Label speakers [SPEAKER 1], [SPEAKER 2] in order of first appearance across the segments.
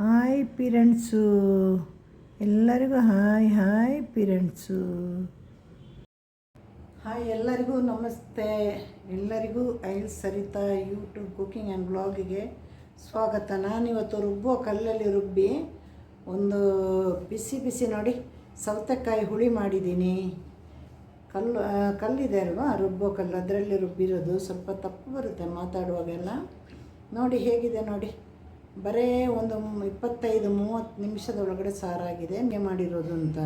[SPEAKER 1] Hi ಪಿರೆಂಟ್ಸು ಎಲ್ಲರಿಗೂ hi hi ಪಿರೆಂಟ್ಸು hi ಎಲ್ಲರಿಗೂ ನಮಸ್ತೆ. ಎಲ್ಲರಿಗೂ I Sarita YouTube cooking and ಬ್ಲಾಗಿಗೆ ಸ್ವಾಗತ. ನಾನಿವತ್ತು ರುಬ್ಬೋ ಕಲ್ಲಲ್ಲಿ ರುಬ್ಬಿ ಒಂದು ಬಿಸಿ ಬಿಸಿ ನೋಡಿ ಸೌತೆಕಾಯಿ ಹುಳಿ ಮಾಡಿದ್ದೀನಿ. ಕಲ್ಲು ಕಲ್ಲಿದೆ ಅಲ್ವಾ? ರುಬ್ಬೋ ಕಲ್ಲು. ಅದರಲ್ಲಿ ರುಬ್ಬಿರೋದು. ಸ್ವಲ್ಪ ತಪ್ಪು ಬರುತ್ತೆ ಮಾತಾಡುವಾಗೆಲ್ಲ. ನೋಡಿ ಹೇಗಿದೆ ನೋಡಿ. ಬರೇ ಒಂದು ಇಪ್ಪತ್ತೈದು, ಮೂವತ್ತು ನಿಮಿಷದೊಳಗಡೆ ಸಾರಾಗಿದೆ ನೇ ಮಾಡಿರೋದು ಅಂತ.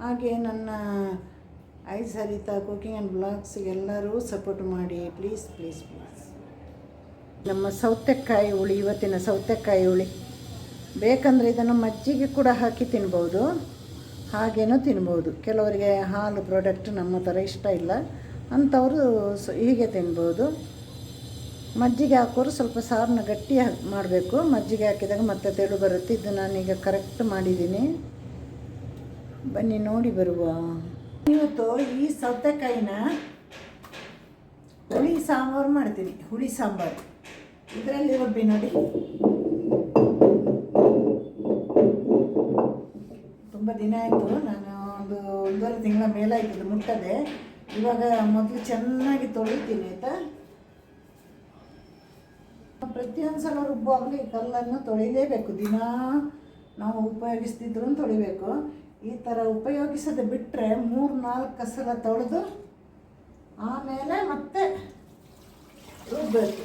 [SPEAKER 1] ಹಾಗೆ ನನ್ನ ಐ ಸರಿತಾ ಕುಕಿಂಗ್ ಆ್ಯಂಡ್ ಬ್ಲಾಗ್ಸ್ಗೆಲ್ಲರೂ ಸಪೋರ್ಟ್ ಮಾಡಿ. Please please please. ನಮ್ಮ ಸೌತೆಕಾಯಿ ಹುಳಿ, ಇವತ್ತಿನ ಸೌತೆಕಾಯಿ ಹುಳಿ. ಬೇಕಂದರೆ ಇದನ್ನು ಮಜ್ಜಿಗೆ ಕೂಡ ಹಾಕಿ ತಿನ್ಬೋದು. ಹಾಗೇನೂ ತಿನ್ಬೋದು. ಕೆಲವರಿಗೆ ಹಾಲು ಪ್ರಾಡಕ್ಟ್ ನಮ್ಮ ಥರ ಇಷ್ಟ ಇಲ್ಲ. ಅಂಥವರು ಹೀಗೆ ತಿನ್ಬೋದು. ಮಜ್ಜಿಗೆ ಹಾಕೋರು ಸ್ವಲ್ಪ ಸಾರನ್ನ ಗಟ್ಟಿ ಮಾಡಬೇಕು. ಮಜ್ಜಿಗೆ ಹಾಕಿದಾಗ ಮತ್ತೆ ತೆಳು ಬರುತ್ತೆ. ಇದು ನಾನೀಗ ಕರೆಕ್ಟ್ ಮಾಡಿದ್ದೀನಿ. ಬನ್ನಿ, ನೋಡಿ ಬರುವ. ಇವತ್ತು ಈ ಸೌತೆಕಾಯಿನ ಹುಳಿ ಸಾಂಬಾರು ಮಾಡ್ತೀನಿ. ಹುಳಿ ಸಾಂಬಾರು. ಇದರಲ್ಲಿ ರುಬ್ಬಿ ನೋಡಿ. ತುಂಬ ದಿನ ಆಯಿತು. ನಾನು ಒಂದು ಒಂದೂವರೆ ತಿಂಗಳ ಮೇಲಾಯ್ತು. ಮುಟ್ಟದೆ. ಇವಾಗ ಮೊದಲು ಚೆನ್ನಾಗಿ ತೊಳಿತೀನಿ, ಆಯಿತಾ? ಸಲ ರುಬ್ಬುವಾಗಲೂ ಈ ಕಲ್ಲನ್ನು ತೊಳಿಲೇಬೇಕು. ದಿನ ನಾವು ಉಪಯೋಗಿಸ್ತಿದ್ರು ತೊಳಿಬೇಕು. ಈ ಥರ ಉಪಯೋಗಿಸದೆ ಬಿಟ್ಟರೆ ಮೂರು ನಾಲ್ಕು ಸಲ ತೊಳೆದು ಆಮೇಲೆ ಮತ್ತೆ ರುಬ್ಬಬೇಕು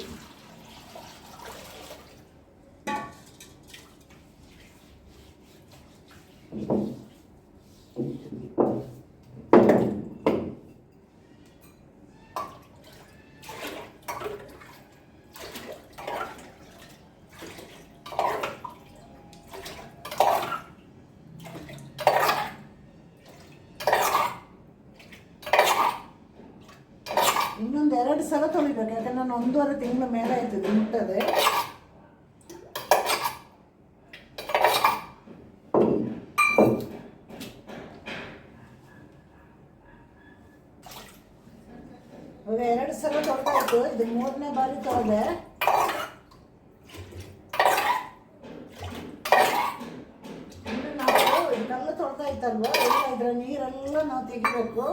[SPEAKER 1] ಇನ್ನೊಂದು ಎರಡು ಸಲ ತೊಳಿಬೇಕು, ಯಾಕಂದ್ರೆ ನಾನು ಒಂದೂವರೆ ತಿಂಗಳ ಮೇಲೆ ಆಯ್ತು ಮುಟ್ಟದೆ. ಇವಾಗ ಎರಡು ಸಲ ತೊಳೆದಾಯ್ತು ಇದು ಮೂರನೇ ಬಾರಿ ತೊಳೆದೆ. ನಾವು ಇದೆಲ್ಲ ತೊಳೆದಾಯ್ತಲ್ವ ಎಲ್ಲ ಇದರ ನೀರೆಲ್ಲ ನಾವು ತೆಗಿಬೇಕು.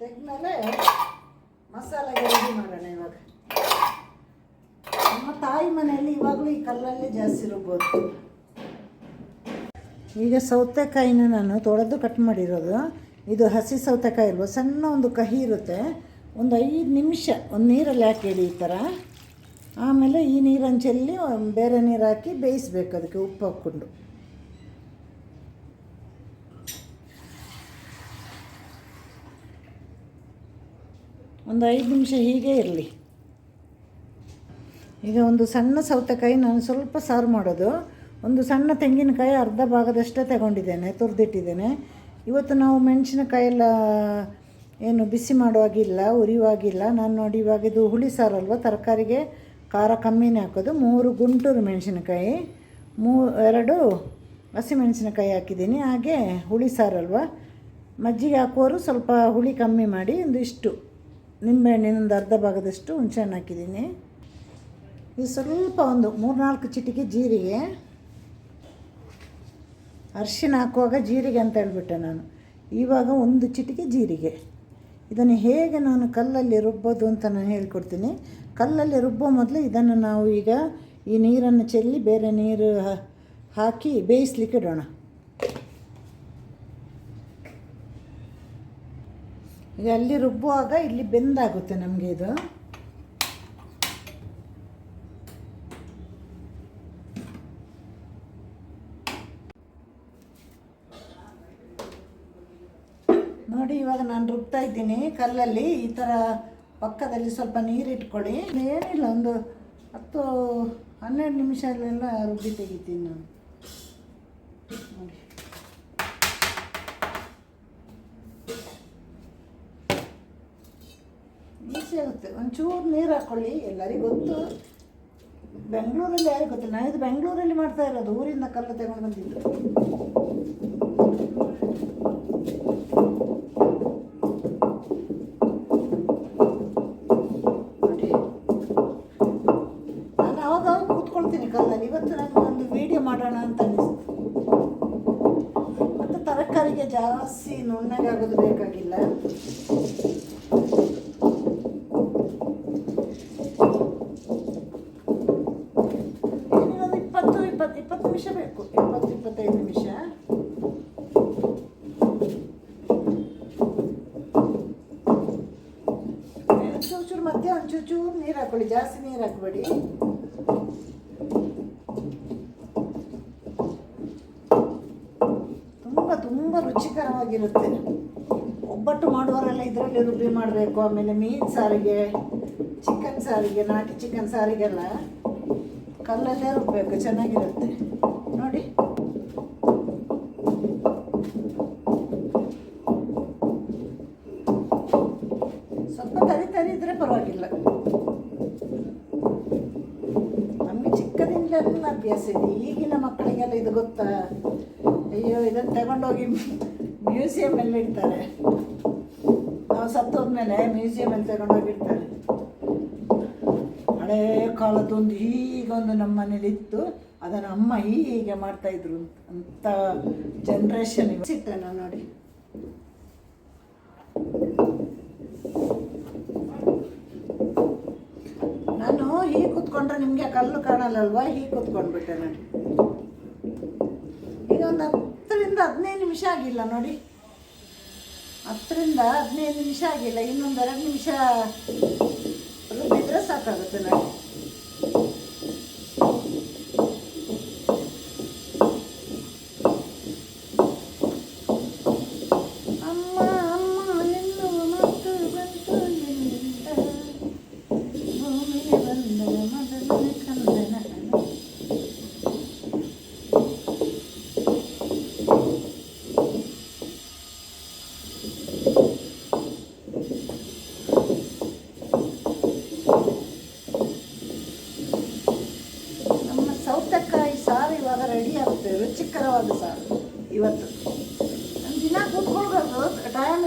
[SPEAKER 1] ತೆಗೆದ್ಮೇಲೆ ಮಸಾಲೆಗೆ ರೆಡಿ ಮಾಡೋಣ ಇವಾಗ. ನಮ್ಮ ತಾಯಿ ಮನೆಯಲ್ಲಿ ಇವಾಗಲೂ ಈ ಕಲ್ಲಲ್ಲೇ ಜಾಸ್ತಿ ರುಬ್ಬೋದು. ಈಗ ಸೌತೆಕಾಯಿನ ನಾನು ತೊಳೆದು ಕಟ್ ಮಾಡಿರೋದು. ಇದು ಹಸಿ ಸೌತೆಕಾಯಿ ಇಲ್ವ ಸಣ್ಣ ಒಂದು ಕಹಿ ಇರುತ್ತೆ. ಒಂದು ಐದು ನಿಮಿಷ ಒಂದು ನೀರಲ್ಲಿ ಹಾಕಿಡಿ ಈ ಥರ ಆಮೇಲೆ ಈ ನೀರಂಚಲ್ಲಿ ಚೆಲ್ಲಿ ಬೇರೆ ನೀರು ಹಾಕಿ ಬೇಯಿಸ್ಬೇಕು ಅದಕ್ಕೆ ಉಪ್ಪು ಹಾಕ್ಕೊಂಡು. ಒಂದು ಐದು ನಿಮಿಷ ಹೀಗೆ ಇರಲಿ. ಈಗ ಒಂದು ಸಣ್ಣ ಸೌತೆಕಾಯಿ ನಾನು ಸ್ವಲ್ಪ ಸಾರು ಮಾಡೋದು. ಒಂದು ಸಣ್ಣ ತೆಂಗಿನಕಾಯಿ ಅರ್ಧ ಭಾಗದಷ್ಟೇ ತಗೊಂಡಿದ್ದೇನೆ, ತುರಿದಿಟ್ಟಿದ್ದೇನೆ. ಇವತ್ತು ನಾವು ಮೆಣಸಿನಕಾಯೆಲ್ಲ ಏನು ಬಿಸಿ ಮಾಡುವಾಗಿಲ್ಲ, ಉರಿಯುವಾಗಿಲ್ಲ. ನಾನು ನೋಡಿ ಇವಾಗ ಇದು ಹುಳಿ ಸಾರಲ್ವ ತರಕಾರಿಗೆ ಖಾರ ಕಮ್ಮಿನೇ ಹಾಕೋದು. ಮೂರು ಗುಂಟೂರು ಮೆಣಸಿನಕಾಯಿ, ಮೂ, ಎರಡು ಹಸಿಮೆಣಸಿನಕಾಯಿ ಹಾಕಿದ್ದೀನಿ. ಹಾಗೆ ಹುಳಿ ಸಾರಲ್ವ ಮಜ್ಜಿಗೆ ಹಾಕುವರು ಸ್ವಲ್ಪ ಹುಳಿ ಕಮ್ಮಿ ಮಾಡಿ, ಒಂದು ಇಷ್ಟು. ನಿಂಬೆಹಣ್ಣಿನ ಒಂದು ಅರ್ಧ ಭಾಗದಷ್ಟು ಹುಣಸೆಹಣ್ಣು ಹಾಕಿದ್ದೀನಿ. ಇದು ಸ್ವಲ್ಪ ಒಂದು ಮೂರ್ನಾಲ್ಕು ಚಿಟಿಕೆ ಜೀರಿಗೆ. ಅರಿಶಿನ ಹಾಕುವಾಗ ಜೀರಿಗೆ ಅಂತ ಹೇಳ್ಬಿಟ್ಟೆ ನಾನು. ಇವಾಗ ಒಂದು ಚಿಟಿಕೆ ಜೀರಿಗೆ. ಇದನ್ನು ಹೇಗೆ ನಾನು ಕಲ್ಲಲ್ಲಿ ರುಬ್ಬೋದು ಅಂತ ನಾನು ಹೇಳ್ಕೊಡ್ತೀನಿ. ಕಲ್ಲಲ್ಲಿ ರುಬ್ಬೋ ಮೊದಲು ಇದನ್ನು ನಾವು ಈಗ ಈ ನೀರನ್ನು ಚೆಲ್ಲಿ ಬೇರೆ ನೀರು ಹಾಕಿ ಬೇಯಿಸ್ಲಿಕ್ಕೆ ಇಡೋಣ. ಈಗ ಅಲ್ಲಿ ರುಬ್ಬುವಾಗ ಇಲ್ಲಿ ಬೆಂದಾಗುತ್ತೆ ನಮಗೆ ಇದು. ನೋಡಿ, ಇವಾಗ ನಾನು ರುಬ್ತಾ ಇದ್ದೀನಿ ಕಲ್ಲಲ್ಲಿ. ಈ ಥರ ಪಕ್ಕದಲ್ಲಿ ಸ್ವಲ್ಪ ನೀರು ಏನಿಲ್ಲ, ಒಂದು ಹತ್ತು, ಹನ್ನೆರಡು ನಿಮಿಷದಲ್ಲೆಲ್ಲ ರುಬ್ಬಿ ತೆಗಿತೀನಿ ನಾನು. ತಗೊಳ್ಳಿ ಎಲ್ಲರಿಗೂ ಗೊತ್ತು. ಬೆಂಗಳೂರಲ್ಲಿ ಯಾರಿಗೂ ಗೊತ್ತಿಲ್ಲ. ನಾನಿದು ಬೆಂಗಳೂರಲ್ಲಿ ಮಾಡ್ತಾ ಇರೋದು, ಊರಿಂದ ಕಲ್ಲು ತಗೊಂಡು ಬಂದಿದ್ದು. ನೋಡಿ. ನಾನು ಅವಾಗ ಕೂತ್ಕೊಳ್ತೀನಿ ಕಲ್ಲಲ್ಲಿ. ಇವತ್ತು ನನಗೆ ಒಂದು ವೀಡಿಯೋ ಮಾಡೋಣ ಅಂತ ಅನಿಸ್ತು ಮತ್ತು ತರಕಾರಿಗೆ ಜಾಸ್ತಿ ನುಣ್ಣಗಾಗೋದು ಬೇಕಾಗಿಲ್ಲ. ಹಾಕೊಳ್ಳಿ ಜಾಸ್ತಿ ನೀರು ಹಾಕಬೇಡಿ. ತುಂಬ ತುಂಬ ರುಚಿಕರವಾಗಿರುತ್ತೆ. ಒಬ್ಬಟ್ಟು ಮಾಡುವವರೆಲ್ಲ ಇದರಲ್ಲಿ ರುಬ್ಬಿ ಮಾಡಬೇಕು, ಆಮೇಲೆ ಮೀನು ಸಾರಿಗೆ ಚಿಕನ್ ಸಾರಿಗೆ, ನಾಟಿ ಚಿಕನ್ ಸಾರಿಗೆಲ್ಲ ಕಲ್ಲಲ್ಲೇ ರುಬ್ಬಬೇಕು ಚೆನ್ನಾಗಿರುತ್ತೆ ನೋಡಿ ಸ್ವಲ್ಪ ತರಿ ತರಿ ಇದ್ರೆ ಪರವಾಗಿಲ್ಲ ನಮಗೆ ಚಿಕ್ಕದಿಂದಲೂ ಅಭ್ಯಾಸ ಇದೆ. ಈಗಿನ ಮಕ್ಕಳಿಗೆಲ್ಲ ಇದು ಗೊತ್ತಾ? ಅಯ್ಯೋ ಇದನ್ನು ತಗೊಂಡೋಗಿ ಮ್ಯೂಸಿಯಮಲ್ಲಿ ಇಡ್ತಾರೆ. ನಾವು ಸತ್ತೋದ್ಮೇಲೆ ಮ್ಯೂಸಿಯಮಲ್ಲಿ ತಗೊಂಡೋಗಿ ಇಡ್ತಾರೆ. ಹಳೇ ಕಾಲದೊಂದು ಹೀಗೊಂದು ನಮ್ಮ ಮನೇಲಿ ಇತ್ತು. ಅದನ್ನು ಅಮ್ಮ ಹೀಗೆ ಮಾಡ್ತಾ ಇದ್ರು ಅಂತ ಜನ್ರೇಷನ್ ಸಿಗ್ತಾನೆ ನೋಡಿ ನಾನು ಹೀಗೆ ಕೂತ್ಕೊಂಡ್ರೆ ನಿಮಗೆ ಕಲ್ಲು ಕಾಣಲ್ಲಲ್ವಾ? ಹೀಗೆ ಕೂತ್ಕೊಂಡ್ಬಿಟ್ಟೆ ನೋಡಿ. ಈಗ ಒಂದು ಹತ್ತರಿಂದ ಹದಿನೈದು ನಿಮಿಷ ಆಗಿಲ್ಲ ನೋಡಿ. ಹತ್ತರಿಂದ ಹದಿನೈದು ನಿಮಿಷ ಆಗಿಲ್ಲ. ಇನ್ನೊಂದು ಎರಡು ನಿಮಿಷ ರುಬ್ಬಿದ್ರೆ ಸಾಕಾಗುತ್ತೆ ನೋಡಿ.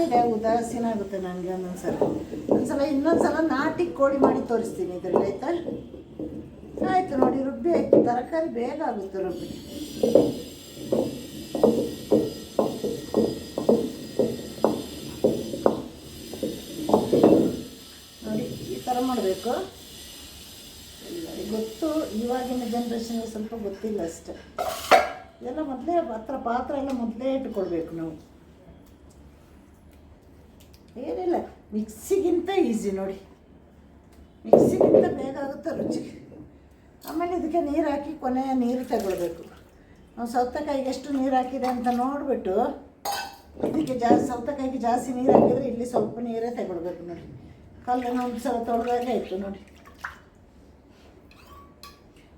[SPEAKER 1] ಇದೆ, ಉದಾಸೀನ ಆಗುತ್ತೆ ನನಗೆ ಒಂದೊಂದ್ಸಲ. ಒಂದ್ಸಲ, ಇನ್ನೊಂದ್ಸಲ ನಾಟಿ ಕೋಳಿ ಮಾಡಿ ತೋರಿಸ್ತೀನಿ ಇದ್ರಲ್ಲಿ, ಆಯ್ತಾ? ಆಯ್ತು ನೋಡಿ, ರುಬ್ಬಿ, ಆಯಿತು. ತರಕಾರಿ ಬೇಗ ಆಗುತ್ತೆ ರುಬ್ಬಿ. ನೋಡಿ, ಈ ಥರ ಮಾಡಬೇಕು. ಗೊತ್ತು, ಇವಾಗಿನ ಜನ್ರೇಷನ್ಗೆ ಸ್ವಲ್ಪ ಗೊತ್ತಿಲ್ಲ ಅಷ್ಟೆ. ಇದೆಲ್ಲ ಮೊದಲೇ ಹತ್ರ ಪಾತ್ರ ಎಲ್ಲ ಮೊದಲೇ ಇಟ್ಕೊಳ್ಬೇಕು ನಾವು. ಏನಿಲ್ಲ ಮಿಕ್ಸಿಗಿಂತ ಈಸಿ ನೋಡಿ. ಮಿಕ್ಸಿಗಿಂತ ಬೇಗ ಆಗುತ್ತೆ ರುಚಿ ಆಮೇಲೆ ಇದಕ್ಕೆ ನೀರು ಹಾಕಿ ಕೊನೆಯ ನೀರು ತಗೊಳ್ಬೇಕು. ನಾವು ಸೌತೆಕಾಯಿಗೆ ಎಷ್ಟು ನೀರು ಹಾಕಿದೆ ಅಂತ ನೋಡಿಬಿಟ್ಟು ಇದಕ್ಕೆ ಜಾಸ್ತಿ ಸೌತೆಕಾಯಿಗೆ ಜಾಸ್ತಿ ನೀರು ಹಾಕಿದರೆ ಇಲ್ಲಿ ಸ್ವಲ್ಪ ನೀರೇ ತಗೊಳ್ಬೇಕು ನೋಡಿ. ಕಲ್ಲನ್ನು ಒಂದು ಸಲ ತೊಳೆದಾಗ ಇತ್ತು ನೋಡಿ.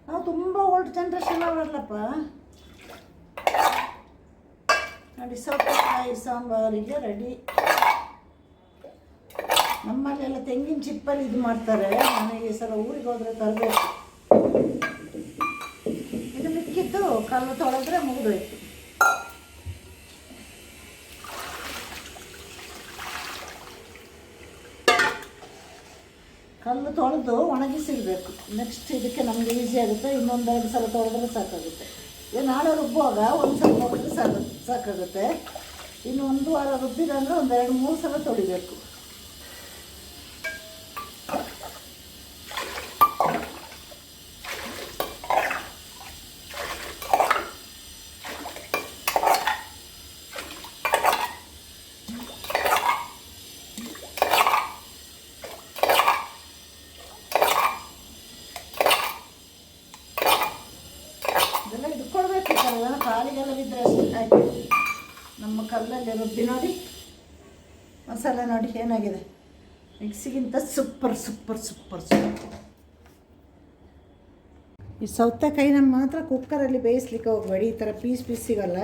[SPEAKER 1] ನಾವು ತುಂಬ ಓಲ್ಡ್ ಜನ್ರೇಷನ್ ಅವರಲ್ಲಪ್ಪ. ನೋಡಿ, ಸೌತೆಕಾಯಿ ಸಾಂಬಾರಿಗೆ ರೆಡಿ ನಮ್ಮಲ್ಲೆಲ್ಲ ತೆಂಗಿನ ಚಿಪ್ಪಲ್ಲಿ ಇದು ಮಾಡ್ತಾರೆ. ನನಗೆ ಈ ಸಲ ಊರಿಗೆ ಹೋದ್ರೆ ತರಬೇಕು. ಇದು ಮಿಕ್ಕಿದ್ದು ಕಲ್ಲು ತೊಳೆದ್ರೆ ಮುಗಿದೋಯ್ತು ಕಲ್ಲು ತೊಳೆದು ಒಣಗಿಸಿಡಬೇಕು ನೆಕ್ಸ್ಟ್ ಇದಕ್ಕೆ ನಮಗೆ ಈಸಿ ಆಗುತ್ತೆ. ಇನ್ನೊಂದೆರಡು ಸಲ ತೊಳೆದ್ರೆ ಸಾಕಾಗುತ್ತೆ. ಇದು ನಾಳೆ ರುಬ್ಬುವಾಗ ಒಂದು ಸಲ ತೊಳೆದ್ರೆ ಸಾಕು ಸಾಕಾಗುತ್ತೆ. ಇನ್ನು ಒಂದು ವಾರ ರುಬ್ಬಿದಂದ್ರೆ ಒಂದೆರಡು ಮೂರು ಸಲ ತೊಳಿಬೇಕು ಇದೆಲ್ಲ ಹಿಡ್ಕೊಳ್ಬೇಕು ಈ ಥರ ಏನೋ ಕಾಲಿಗೆಲ್ಲ ಬಿದ್ದರೆ ಅಷ್ಟೇ ಆಯಿತು ನಮ್ಮ ಕಲ್ಲಲ್ಲಿ ರುಬ್ಬಿ ನೋಡಿ ಮಸಾಲೆ ನೋಡಿ ಏನಾಗಿದೆ. ಮಿಕ್ಸಿಗಿಂತ ಸೂಪರ್ ಸೂಪರ್ ಸೂಪರ್ ಸೂಪರ್ ಈ ಸೌತೆಕಾಯಿನ ಮಾತ್ರ ಕುಕ್ಕರಲ್ಲಿ ಬೇಯಿಸ್ಲಿಕ್ಕೆ ಹೋಗಬೇಡಿ, ಈ ಥರ ಪೀಸ್ ಪೀಸ್ ಸಿಗಲ್ಲ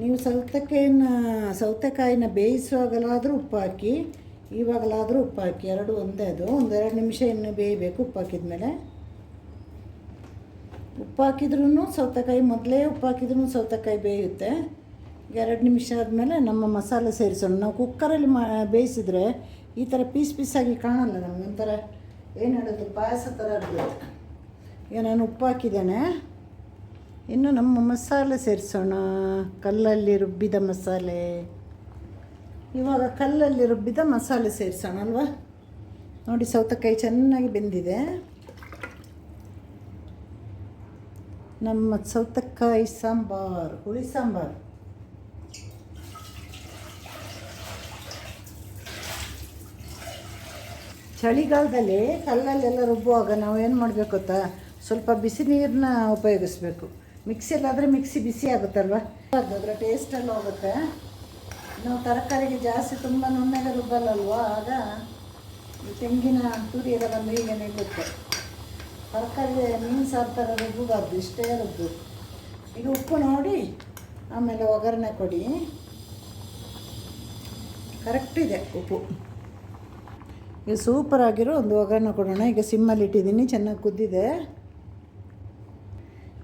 [SPEAKER 1] ನೀವು ಸೌತೆಕಾಯಿನ ಸೌತೆಕಾಯಿನ ಬೇಯಿಸುವಾಗಲಾದರೂ ಉಪ್ಪು ಹಾಕಿ, ಇವಾಗಲಾದರೂ ಉಪ್ಪು ಹಾಕಿ, ಎರಡು ಒಂದೇ ಅದು. ಒಂದೆರಡು ನಿಮಿಷ ಇನ್ನು ಬೇಯಬೇಕು ಉಪ್ಪು ಹಾಕಿದ್ಮೇಲೆ. ಉಪ್ಪು ಹಾಕಿದ್ರೂ ಸೌತೆಕಾಯಿ, ಮೊದಲೇ ಉಪ್ಪು ಹಾಕಿದ್ರೂ ಸೌತೆಕಾಯಿ ಬೇಯುತ್ತೆ. ಎರಡು ನಿಮಿಷ ಆದಮೇಲೆ ನಮ್ಮ ಮಸಾಲೆ ಸೇರಿಸೋಣ. ನಾವು ಕುಕ್ಕರಲ್ಲಿ ಮಾ, ಬೇಯಿಸಿದ್ರೆ ಈ ಥರ ಪೀಸ್ ಪೀಸಾಗಿ ಕಾಣಲ್ಲ ನಮ್ಗೆ. ಒಂಥರ ಏನು ಹೇಳೋದು, ಪಾಯಸ ಥರ ಆಗ್ಬಿಡುತ್ತೆ ಈಗ ನಾನು ಉಪ್ಪು ಹಾಕಿದ್ದೇನೆ. ಇನ್ನು ನಮ್ಮ ಮಸಾಲೆ ಸೇರಿಸೋಣ. ಕಲ್ಲಲ್ಲಿ ರುಬ್ಬಿದ ಮಸಾಲೆ. ಇವಾಗ ಕಲ್ಲಲ್ಲಿ ರುಬ್ಬಿದ ಮಸಾಲೆ ಸೇರಿಸೋಣ ಅಲ್ವಾ? ನೋಡಿ ಸೌತೆಕಾಯಿ ಚೆನ್ನಾಗಿ ಬೆಂದಿದೆ. ನಮ್ಮ ಸೌತೆಕಾಯಿ ಸಾಂಬಾರು, ಹುಳಿ ಸಾಂಬಾರು. ಚಳಿಗಾಲದಲ್ಲಿ ಕಲ್ಲಲ್ಲೆಲ್ಲ ರುಬ್ಬುವಾಗ ನಾವು ಏನು ಮಾಡಬೇಕು ಗೊತ್ತಾ? ಸ್ವಲ್ಪ ಬಿಸಿ ನೀರನ್ನ ಉಪಯೋಗಿಸ್ಬೇಕು. ಮಿಕ್ಸಿಯಲ್ಲಾದರೆ ಮಿಕ್ಸಿ ಬಿಸಿ ಆಗುತ್ತಲ್ವ? ಅದರ ಟೇಸ್ಟಲ್ಲೂ ಹೋಗುತ್ತೆ. ನಾವು ತರಕಾರಿಗೆ ಜಾಸ್ತಿ ತುಂಬ ನುಣ್ಣಗೆ ರುಬ್ಬಲ್ಲಲ್ವಾ? ಆಗ ತೆಂಗಿನ ತುರಿ ಎಲ್ಲ ಬಂದು ಹೀಗೆ ನಿಲ್ಲುತ್ತೆ ತರಕಾರಿ ಮೀನು ಸಾರು ಥರ ರುಬ್ಬಬಾರ್ದು, ಇಷ್ಟೇ ರುಬ್ಬು ಈಗ ಉಪ್ಪು ನೋಡಿ, ಆಮೇಲೆ ಒಗ್ಗರಣೆ ಕೊಡಿ. ಕರೆಕ್ಟ್ ಇದೆ ಉಪ್ಪು. ಈಗ ಸೂಪರ್ ಆಗಿರೋ ಒಂದು ಒಗ್ಗರಣೆ ಕೊಡೋಣ. ಈಗ ಸಿಮ್ಮಲ್ಲಿ ಇಟ್ಟಿದ್ದೀನಿ, ಚೆನ್ನಾಗಿ ಕುದ್ದಿದೆ.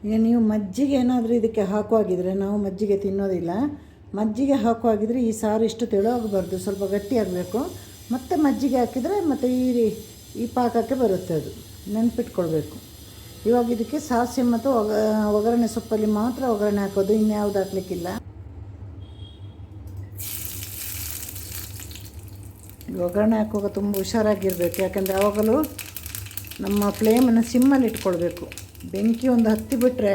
[SPEAKER 1] ಈಗ ನೀವು ಮಜ್ಜಿಗೆ ಏನಾದರೂ ಇದಕ್ಕೆ ಹಾಕುವಾಗಿದ್ದರೆ ನಾವು ಮಜ್ಜಿಗೆ ತಿನ್ನೋದಿಲ್ಲ. ಮಜ್ಜಿಗೆ ಹಾಕುವಾಗಿದ್ದರೆ ಈ ಸಾರು ಇಷ್ಟು ತೆಳುವಾಗಬಾರ್ದು, ಸ್ವಲ್ಪ ಗಟ್ಟಿ ಮತ್ತೆ ಮಜ್ಜಿಗೆ ಹಾಕಿದರೆ ಮತ್ತು ಈ ಈ ಪಾಕಕ್ಕೆ ಬರುತ್ತೆ ಅದು. ನೆನ್ಪಿಟ್ಕೊಳ್ಬೇಕು. ಇವಾಗ ಇದಕ್ಕೆ ಸಾಸಿವೆ ಮತ್ತು ಒಗ, ಒಗ್ಗರಣೆ ಸೊಪ್ಪಲ್ಲಿ ಮಾತ್ರ ಒಗ್ಗರಣೆ ಹಾಕೋದು, ಇನ್ಯಾವುದು ಹಾಕ್ಲಿಕ್ಕಿಲ್ಲ. ಒಗ್ಗರಣೆ ಹಾಕುವಾಗ ತುಂಬ ಹುಷಾರಾಗಿರಬೇಕು. ಯಾಕೆಂದರೆ ಯಾವಾಗಲೂ ನಮ್ಮ ಫ್ಲೇಮನ್ನು ಸಿಮ್ಮಲ್ಲಿ ಇಟ್ಕೊಳ್ಬೇಕು. ಬೆಂಕಿ ಒಂದು ಹತ್ತಿ ಬಿಟ್ಟರೆ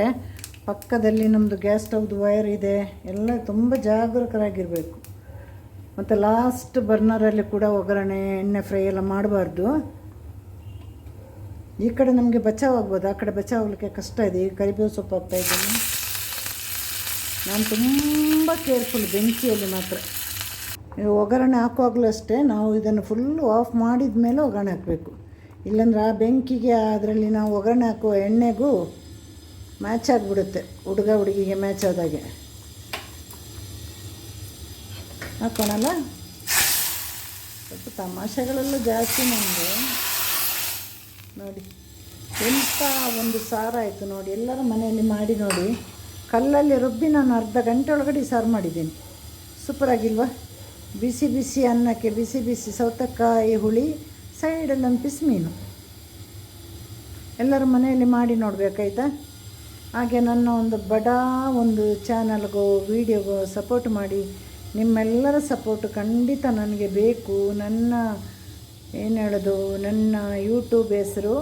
[SPEAKER 1] ಪಕ್ಕದಲ್ಲಿ ನಮ್ಮದು ಗ್ಯಾಸ್ ಸ್ಟವ್ದು ವೈರ್ ಇದೆ, ಎಲ್ಲ ತುಂಬ ಜಾಗರೂಕರಾಗಿರಬೇಕು. ಮತ್ತು ಲಾಸ್ಟ್ ಬರ್ನರಲ್ಲಿ ಕೂಡ ಒಗ್ಗರಣೆ, ಎಣ್ಣೆ ಫ್ರೈ ಎಲ್ಲ ಮಾಡಬಾರ್ದು. ಈ ಕಡೆ ನಮಗೆ ಬಚಾವ್ ಆಗ್ಬೋದು. ಆ ಕಡೆ ಬಚಾವ್ ಆಗಲಿಕ್ಕೆ ಕಷ್ಟ ಇದೆ. ಈಗ ಕರಿಬೇವು ಸೊಪ್ಪು ಹಾಕ್ತಾ ಇದ್ದೀನಿ. ನಾನು ತುಂಬ ಕೇರ್ಫುಲ್ ಬೆಂಕಿಯಲ್ಲಿ ಮಾತ್ರ. ಒಗ್ಗರಣೆ ಹಾಕುವಾಗಲೂ ಅಷ್ಟೇ, ನಾವು ಇದನ್ನು ಫುಲ್ಲು ಆಫ್ ಮಾಡಿದ ಮೇಲೆ ಒಗ್ಗರಣೆ ಹಾಕಬೇಕು. ಇಲ್ಲಾಂದ್ರೆ ಆ ಬೆಂಕಿಗೆ ಅದರಲ್ಲಿ ನಾವು ಒಗ್ಗರಣೆ ಹಾಕುವ ಎಣ್ಣೆಗೂ ಮ್ಯಾಚ್ ಆಗಿಬಿಡುತ್ತೆ, ಹುಡುಗ ಹುಡುಗಿಗೆ ಮ್ಯಾಚ್ ಆದಾಗೆ. ಹಾಕೋಣಲ್ಲ? ಸ್ವಲ್ಪ ತಮಾಷೆಗಳೆಲ್ಲ ಜಾಸ್ತಿ ನಮಗೆ. ನೋಡಿ, ಎಂಥ ಒಂದು ಸಾರಾಯಿತು ನೋಡಿ, ಎಲ್ಲರ ಮನೆಯಲ್ಲಿ ಮಾಡಿ ನೋಡಿ. ಕಲ್ಲಲ್ಲಿ ರುಬ್ಬಿ ನಾನು ಅರ್ಧ ಗಂಟೆ ಒಳಗಡೆ ಸಾರು ಮಾಡಿದ್ದೀನಿ. ಸೂಪರ್ ಆಗಿಲ್ವಾ? ಬಿಸಿ ಬಿಸಿ ಅನ್ನಕ್ಕೆ ಬಿಸಿ ಬಿಸಿ ಸೌತೆಕಾಯಿ ಹುಳಿ ಸೈಡಲ್ಲಿ ಒಂದು ಪಿಸ್ ಮೀನು. ಎಲ್ಲರ ಮನೆಯಲ್ಲಿ ಮಾಡಿ ನೋಡಬೇಕಾಯ್ತಾ? ಹಾಗೆ ನನ್ನ ಒಂದು ಬಡ ಒಂದು ಚಾನಲ್ಗೋ, ವೀಡಿಯೋಗೋ ಸಪೋರ್ಟ್ ಮಾಡಿ. ನಿಮ್ಮೆಲ್ಲರ ಸಪೋರ್ಟ್ ಖಂಡಿತ ನನಗೆ ಬೇಕು. ನನ್ನ, ಏನು ಹೇಳೋದು, ನನ್ನ ಯೂಟ್ಯೂಬ್ ಹೆಸರು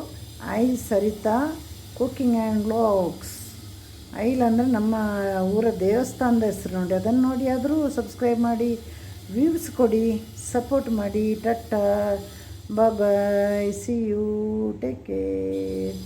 [SPEAKER 1] I Sarita cooking and blogs I'll ಅಂದರೆ ನಮ್ಮ ಊರ ದೇವಸ್ಥಾನದ ಹೆಸರು ನೋಡಿ. ಅದನ್ನು ನೋಡಿ ಆದರೂ ಸಬ್ಸ್ಕ್ರೈಬ್ ಮಾಡಿ. ವ್ಯೂಸ್ ಕೊಡಿ ಸಪೋರ್ಟ್ ಮಾಡಿ tata bye see you take care